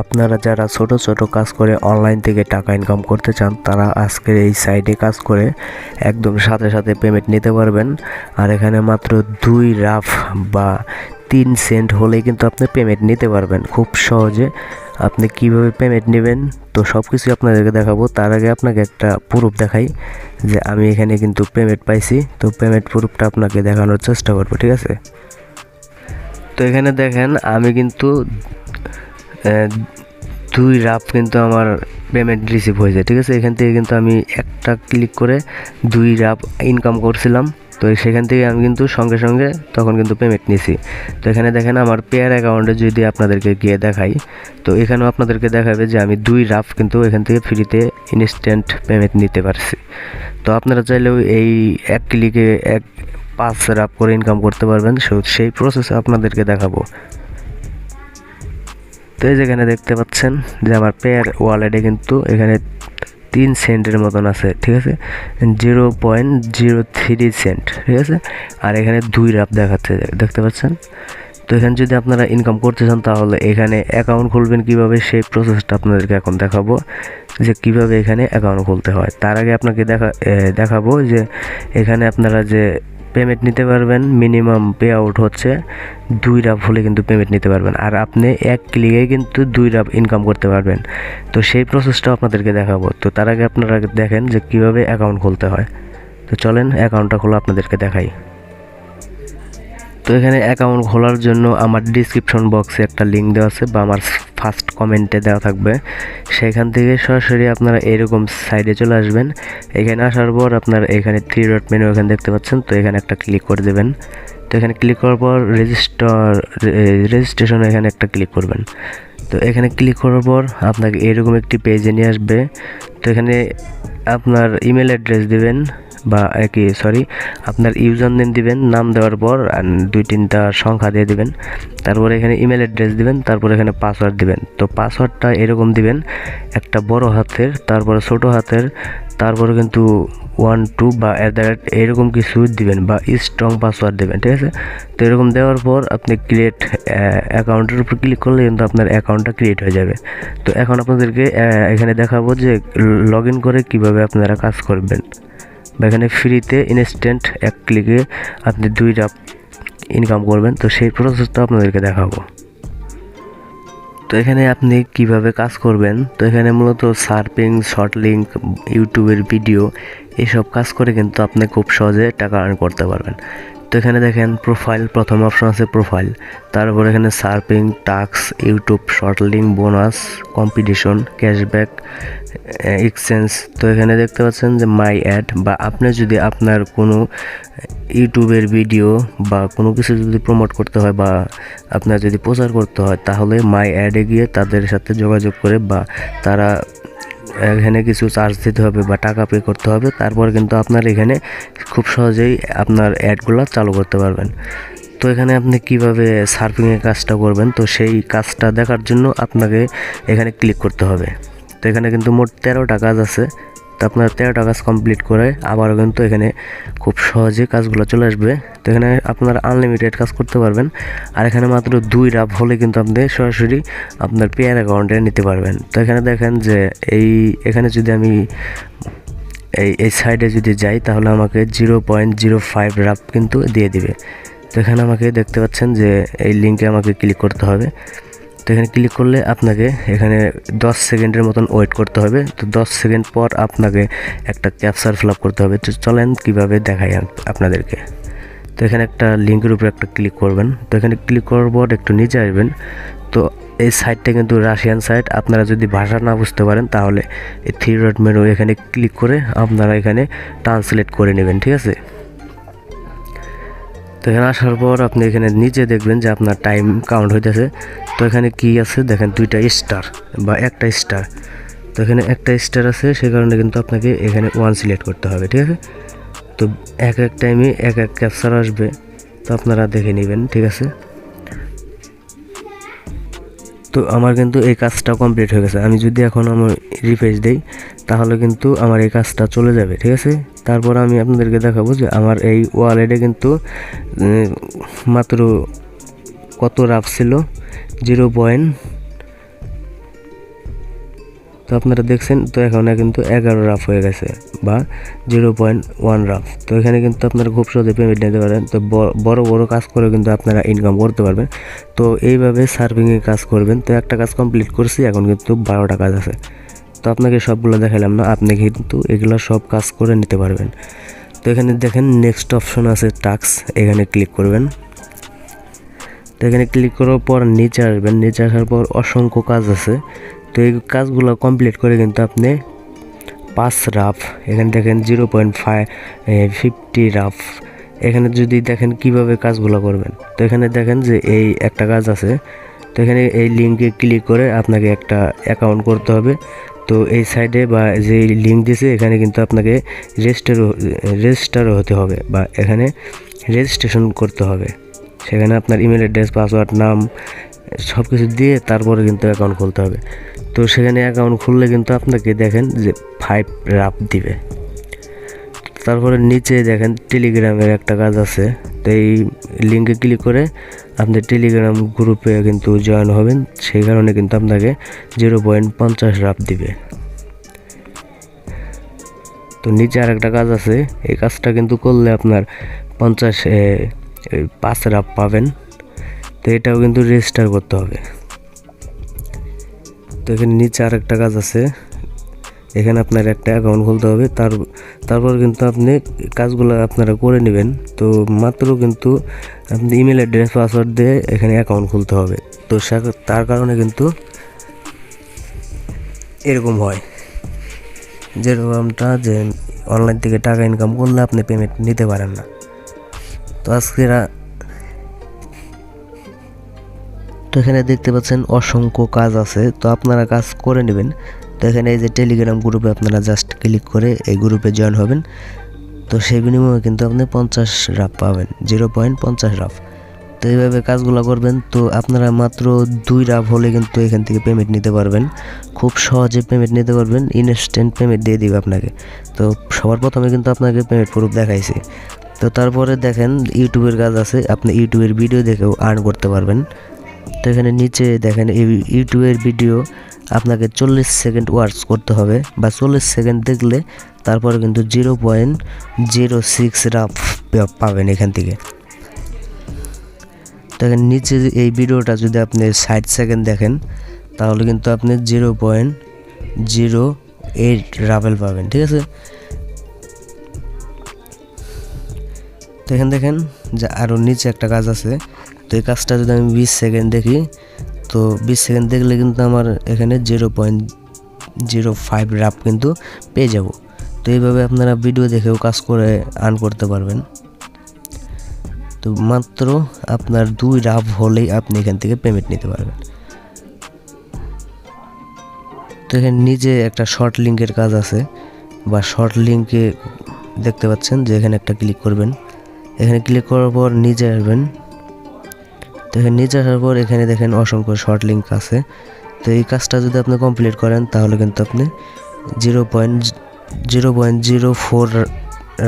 আপনারা যারা ছোট ছোট কাজ করে অনলাইন থেকে টাকা ইনকাম করতে চান, তারা আজকের এই সাইটে কাজ করে একদম সাথে সাথে পেমেন্ট নিতে পারবেন। আর এখানে মাত্র দুই রাফ বা তিন সেন্ট হলেই কিন্তু আপনি পেমেন্ট নিতে পারবেন। খুব সহজে আপনি কীভাবে পেমেন্ট নেবেন, তো সব কিছুই আপনাদেরকে দেখাবো। তার আগে আপনাকে একটা প্রুফ দেখাই যে আমি এখানে কিন্তু পেমেন্ট পাইছি। তো পেমেন্ট প্রুফটা আপনাকে দেখানোর চেষ্টা করব, ঠিক আছে? তো এখানে দেখেন, আমি কিন্তু দুই রাফ কিন্তু আমার পেমেন্ট রিসিভ হয়েছে, ঠিক আছে? এখান থেকে কিন্তু আমি একটা ক্লিক করে দুই রাফ ইনকাম করছিলাম। তো সেখান থেকে আমি কিন্তু সঙ্গে সঙ্গে তখন কিন্তু পেমেন্ট নিছি তো এখানে দেখেন আমার পেয়ার অ্যাকাউন্টে যদি আপনাদেরকে গিয়ে দেখাই, তো এখানেও আপনাদেরকে দেখাবে যে আমি দুই রাফ কিন্তু এখান থেকে ফ্রিতে ইনস্ট্যান্ট পেমেন্ট নিতে পারছি। তো আপনারা চাইলেও এই এক ক্লিকে এক পাঁচ রাফ করে ইনকাম করতে পারবেন। সেই প্রসেস আপনাদেরকে দেখাবো। তো এই যেখানে দেখতে পাচ্ছেন যে আমার পেয়ার ওয়ালেটে কিন্তু এখানে তিন সেন্টের মতন আছে, ঠিক আছে? Zero point zero three cent, ঠিক আছে? আর এখানে দুই রাপ দেখাচ্ছে, দেখতে পাচ্ছেন? তো এখানে যদি আপনারা ইনকাম করতে চান তাহলে এখানে অ্যাকাউন্ট খুলবেন কীভাবে? সেই প্রসেসটা আপনাদেরকে এখন দেখাবো, যে কীভাবে এখানে অ্যাকাউন্ট খুলতে হয়। তার আগে আপনাকে দেখা দেখাবো যে এখানে আপনারা যে পেমেন্ট নিতে পারবেন। মিনিমাম পে আউট হচ্ছে দুই রাফ হলে কিন্তু পেমেন্ট নিতে পারবেন। আর আপনি এক ক্লিকে কিন্তু দুই রাফ ইনকাম করতে পারবেন। তো সেই প্রসেসটাও আপনাদেরকে দেখাবো। তো তার আগে আপনারা দেখেন যে কীভাবে অ্যাকাউন্ট খুলতে হয়। তো চলেন অ্যাকাউন্টটা খোলা আপনাদেরকে দেখাই। তো এখানে অ্যাকাউন্ট খোলার জন্য আমার ডিসক্রিপশন বক্সে একটা লিঙ্ক দেওয়া আছে বা আমার ফার্স্ট কমেন্টে দেওয়া থাকবে। সেখান থেকে সরাসরি আপনারা এরকম সাইডে চলে আসবেন। এখানে আসার পর আপনার এখানে থ্রি ডট মেনু এখানে দেখতে পাচ্ছেন। তো এখানে একটা ক্লিক করে দেবেন। তো এখানে ক্লিক করার পর রেজিস্টার রেজিস্ট্রেশন এখানে একটা ক্লিক করবেন। তো এখানে ক্লিক করার পর আপনাকে এরকম একটি পেজে নিয়ে আসবে। তো এখানে আপনার ইমেল অ্যাড্রেস দিবেন। বা কি সরি আপনার ইউজার নেম দিবেন, নাম দেওয়ার পর দুই তিনটা সংখ্যা দিয়ে দিবেন। তারপরে এখানে ইমেল অ্যাড্রেস দিবেন, তারপরে এখানে পাসওয়ার্ড দিবেন। তো পাসওয়ার্ডটা এরকম দিবেন, একটা বড় হাতের, তারপরে ছোট হাতের, তারপরে কিন্তু ওয়ান টু বা অ্যাট দ্য রেট এরকম কিছু দিবেন বা স্ট্রং পাসওয়ার্ড দেবেন, ঠিক আছে? তো এরকম দেওয়ার পর আপনি ক্রিয়েট অ্যাকাউন্টের উপর ক্লিক করলে কিন্তু আপনার অ্যাকাউন্টটা ক্রিয়েট হয়ে যাবে। তো এখন আপনাদেরকে এখানে দেখাবো যে লগ ইন করে কীভাবে আপনারা কাজ করবেন। বা এখানে ফ্রিতে ইনস্ট্যান্ট এক ক্লিকে আপনি দুই রাপ ইনকাম করবেন। তো সেই প্রসেসটা আপনাদেরকে দেখাবো। তো এখানে আপনি কীভাবে কাজ করবেন? তো এখানে মূলত সার্পিং শর্ট লিঙ্ক ইউটিউবের ভিডিও এসব কাজ করে কিন্তু আপনি খুব সহজে টাকা আর্ন করতে পারবেন। এখানে দেখেন প্রোফাইল প্রথম অপশন আছে প্রোফাইল তারপর এখানে surfing tasks YouTube short link bonus competition cashback exchange তো এখানে দেখতে পাচ্ছেন যে মাই অ্যাড বা আপনি যদি আপনার কোনো ইউটিউবের ভিডিও বা কোনো কিছু যদি প্রমোট করতে হয় বা আপনার যদি প্রচার করতে হয়, তাহলে মাই অ্যাডে গিয়ে তাদের সাথে যোগাযোগ করে বা তারা এখানে কিছু চার্জ দিতে হবে বা টাকা পে করতে হবে। তারপর কিন্তু আপনার এখানে খুব সহজেই আপনার অ্যাডগুলো চালু করতে পারবেন। তো এখানে আপনি কীভাবে সার্ফিংয়ের কাজটা করবেন? তো সেই কাজটা দেখার জন্য আপনাকে এখানে ক্লিক করতে হবে। তো এখানে কিন্তু মোট তেরোটা টাকা আছে। তো আপনার তেরোটা কাজ কমপ্লিট করে আবারও কিন্তু এখানে খুব সহজে কাজগুলো চলে আসবে। তো এখানে আপনার আনলিমিটেড কাজ করতে পারবেন। আর এখানে মাত্র দুই রাপ হলে কিন্তু আপনি সরাসরি আপনার পেয়ার অ্যাকাউন্টে নিতে পারবেন। তো এখানে দেখেন যে এই, এখানে যদি আমি এই এই সাইডে যদি যাই তাহলে আমাকে zero point zero five rub কিন্তু দিয়ে দিবে। তো এখানে আমাকে দেখতে পাচ্ছেন যে এই লিঙ্কে আমাকে ক্লিক করতে হবে। তো এখানে ক্লিক করলে আপনাকে এখানে দশ সেকেন্ডের মতন ওয়েট করতে হবে। তো দশ সেকেন্ড পর আপনাকে একটা ক্যাপচার ফিল করতে হবে। তো চলেন কীভাবে দেখাই আপনাদেরকে। তো এখানে একটা লিঙ্কের উপরে একটা ক্লিক করবেন। তো এখানে ক্লিক করার পর একটু নিচে আসবেন। তো এই সাইটটা কিন্তু রাশিয়ান সাইট আপনারা যদি ভাষা না বুঝতে পারেন, তাহলে এই থ্রি ডট মেনু এখানে ক্লিক করে আপনারা এখানে ট্রান্সলেট করে নেবেন, ঠিক আছে? তো এখানে আসার পর আপনি এখানে নিচে দেখবেন যে আপনার টাইম কাউন্ট হইতেছে। তো এখানে কি আছে? দেখেন, দুইটা স্টার বা একটা স্টার তো এখানে একটা স্টার আছে, সে কারণে কিন্তু আপনাকে এখানে ওয়ান সিলেক্ট করতে হবে, ঠিক আছে? তো এক এক টাইমে এক এক ক্যাপচার আসবে। তো আপনারা দেখে নেবেন, ঠিক আছে? তো আমার কিন্তু এই কাজটা কমপ্লিট হয়ে গেছে। আমি যদি এখন আমার রিফ্রেশ দেই, তাহলে কিন্তু আমার এই কাজটা চলে যাবে, ঠিক আছে? তারপর আমি আপনাদেরকে দেখাবো যে আমার এই ওয়ালেটে কিন্তু মাত্র কত রাফ ছিল? জিরো পয়েন্ট তো আপনারা দেখছেন, তো এখানে কিন্তু এগারো রাফ হয়ে গেছে, বা জিরো পয়েন্ট ওয়ান রাফ। তো এখানে কিন্তু আপনারা খুব সহজে পেমেন্ট নিতে পারেন। তো বড় বড় কাজ করে কিন্তু আপনারা ইনকাম করতে পারবেন। তো এইভাবে সার্ভিংয়ে কাজ করবেন। তো একটা কাজ কমপ্লিট করছি, এখন কিন্তু বারোটা কাজ আছে। তো আপনাকে সবগুলো দেখালাম না, আপনি কিন্তু এগুলো সব কাজ করে নিতে পারবেন। তো এখানে দেখেন নেক্সট অপশন আছে টাক্স এখানে ক্লিক করবেন। তো এখানে ক্লিক করার পর নিচে আসবেন। নিচে আসার পর অসংখ্য কাজ আছে। তো এই কাজগুলো কমপ্লিট করে কিন্তু আপনি পাঁচ রাফ, এখানে দেখেন zero point five fifty rub. এখানে যদি দেখেন কীভাবে কাজগুলো করবেন, তো এখানে দেখেন যে এই একটা কাজ আছে, তো এখানে এই লিঙ্কে ক্লিক করে আপনাকে একটা অ্যাকাউন্ট করতে হবে। তো এই সাইডে বা যে লিঙ্ক দিয়েছে এখানে কিন্তু আপনাকে রেজিস্টার রেজিস্টারও হতে হবে বা এখানে রেজিস্ট্রেশন করতে হবে। সেখানে আপনার ইমেল অ্যাড্রেস পাসওয়ার্ড নাম সব কিছু দিয়ে তারপরে কিন্তু অ্যাকাউন্ট খুলতে হবে। তো সেখানে অ্যাকাউন্ট খুললে কিন্তু আপনাকে দেখেন যে ফাইভ রাপ দিবে। তারপরে নিচে দেখেন টেলিগ্রামের একটা কাজ আছে। তো এই লিঙ্কে ক্লিক করে আপনি টেলিগ্রাম গ্রুপে কিন্তু জয়েন হবেন। সেই কারণে কিন্তু আপনাকে জিরো পয়েন্ট পঞ্চাশ রাপ দিবে। তো নিচে আর একটা কাজ আছে। এই কাজটা কিন্তু করলে আপনার পঞ্চাশ পাঁচ রাপ পাবেন। তো এটাও কিন্তু রেজিস্টার করতে হবে। তো এখানে নিচে আর একটা কাজ আছে। এখানে আপনার একটা অ্যাকাউন্ট খুলতে হবে। তার, তারপর কিন্তু আপনি কাজগুলো আপনারা করে নেবেন। তো মাত্র কিন্তু আপনি ইমেল অ্যাড্রেস পাসওয়ার্ড দিয়ে এখানে অ্যাকাউন্ট খুলতে হবে। তো তার কারণে কিন্তু এরকম হয়। যেরকমটা যে অনলাইন থেকে টাকা ইনকাম করলে আপনি পেমেন্ট নিতে পারেন না। তো আজকে তো এখানে দেখতে পাচ্ছেন অসংখ্য কাজ আছে, তো আপনারা কাজ করে নেবেন। তো এখানে এই যে টেলিগ্রাম গ্রুপে আপনারা জাস্ট ক্লিক করে এই গ্রুপে জয়েন হবেন। তো সেই বিনিময়ে কিন্তু আপনি পঞ্চাশ রাফ পাবেন জিরো পয়েন্ট পঞ্চাশ রাফ। তো এইভাবে কাজগুলো করবেন, তো আপনারা মাত্র দুই রাফ হলে কিন্তু এখান থেকে পেমেন্ট নিতে পারবেন। খুব সহজে পেমেন্ট নিতে পারবেন ইনস্ট্যান্ট পেমেন্ট দিয়ে দিবে আপনাকে। তো সবার প্রথমে কিন্তু আপনাকে পেমেন্ট প্রুফ দেখাইছে। তো তারপরে দেখেন ইউটিউবের কাজ আছে, আপনি ইউটিউবের ভিডিও দেখেও আর্ন করতে পারবেন। তো এখানে নিচে দেখেন এই ইউটিউবের ভিডিও, আপনাকে চল্লিশ সেকেন্ড ওয়ার্স করতে হবে। বা চল্লিশ সেকেন্ড দেখলে তারপরে কিন্তু zero point zero six rub পাবেন এখান থেকে। তো এখানে নিচে এই ভিডিওটা যদি আপনি ষাট সেকেন্ড দেখেন, তাহলে কিন্তু আপনি জিরো পয়েন্ট জিরো এইট রাভেল পাবেন, ঠিক আছে? তো এখানে দেখেন যে আরও নিচে একটা কাজ আছে। তো এই কাজটা যদি আমি বিশ সেকেন্ড দেখি, তো বিশ সেকেন্ড দেখলে কিন্তু আমার এখানে zero point zero five rub কিন্তু পেয়ে যাব। তো এইভাবে আপনারা ভিডিও দেখেও কাজ করে আর্ন করতে পারবেন। তো মাত্র আপনার দুই রাফ হলেই আপনি এখান থেকে পেমেন্ট নিতে পারবেন। তো এখানে নিজে একটা শর্ট লিঙ্কের কাজ আছে। বা শর্ট লিঙ্কে দেখতে পাচ্ছেন যে এখানে একটা ক্লিক করবেন। এখানে ক্লিক করার পর নিচে আসবেন। তো এখানে নিচে আসার পর এখানে দেখেন অসংখ্য শর্ট লিঙ্ক আছে। তো এই কাজটা যদি আপনি কমপ্লিট করেন, তাহলে কিন্তু আপনি zero point zero point zero four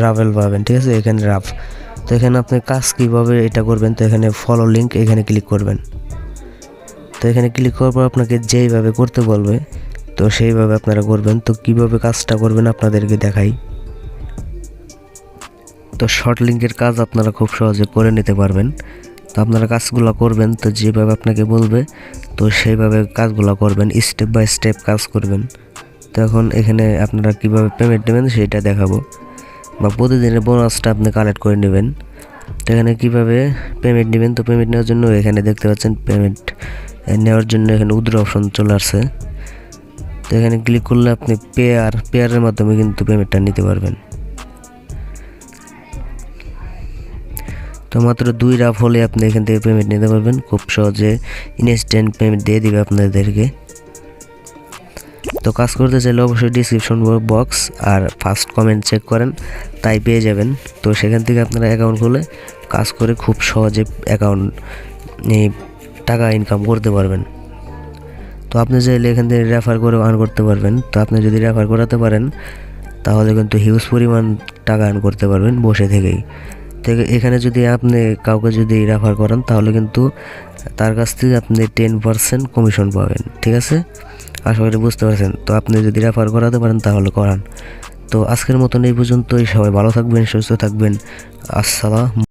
ravel পাবেন, ঠিক আছে? এখানে রাফ তো এখানে আপনি কাজ কীভাবে এটা করবেন, তো এখানে ফলো লিঙ্ক এখানে ক্লিক করবেন। তো এখানে ক্লিক করার পর আপনাকে যেইভাবে করতে বলবে, তো সেইভাবে আপনারা করবেন। তো কীভাবে কাজটা করবেন আপনাদেরকে দেখাই। তো শর্ট লিঙ্কের কাজ আপনারা খুব সহজে করে নিতে পারবেন। তো আপনারা কাজগুলো করবেন, তো যেভাবে আপনাকে বলবে, তো সেইভাবে কাজগুলো করবেন স্টেপ বাই স্টেপ কাজ করবেন। তো এখন এখানে আপনারা কীভাবে পেমেন্ট নেবেন সেটা দেখাবো। বা প্রতিদিনের বোনাসটা আপনি কালেক্ট করে নেবেন। তো এখানে কীভাবে পেমেন্ট নেবেন, তো পেমেন্ট নেওয়ার জন্য এখানে দেখতে পাচ্ছেন পেমেন্ট নেওয়ার জন্য এখানে উদ্র অপশন চলে আসছে। তো এখানে ক্লিক করলে আপনি পেয়ার পেয়ারের মাধ্যমে কিন্তু পেমেন্টটা নিতে পারবেন। তো মাত্র দুই রাফ হলে আপনি এখান থেকে পেমেন্ট নিতে পারবেন। খুব সহজে ইনস্ট্যান্ট পেমেন্ট দিয়ে দিবে আপনাদেরকে। তো কাজ করতে চাইলে অবশ্যই ডিসক্রিপশন বক্স আর ফার্স্ট কমেন্ট চেক করেন, তাই পেয়ে যাবেন। তো সেখান থেকে আপনারা অ্যাকাউন্ট খুলে কাজ করে খুব সহজে অ্যাকাউন্ট টাকা ইনকাম করতে পারবেন। তো আপনি চাইলে এখান থেকে রেফার করে আর্ন করতে পারবেন। তো আপনি যদি রেফার করাতে পারেন, তাহলে কিন্তু হিউজ পরিমাণ টাকা আর্ন করতে পারবেন বসে থেকেই। তো এখানে যদি আপনি কাউকে যদি রেফার করেন, তাহলে কিন্তু তার কাছ থেকে আপনি টেন পার্সেন্ট কমিশন পাবেন, ঠিক আছে? আশা করি বুঝতে পারছেন। তো আপনি যদি রেফার করাতে পারেন, তাহলে করান। তো আজকের মতন এই পর্যন্তই। সবাই ভালো থাকবেন, সুস্থ থাকবেন। আসসালাম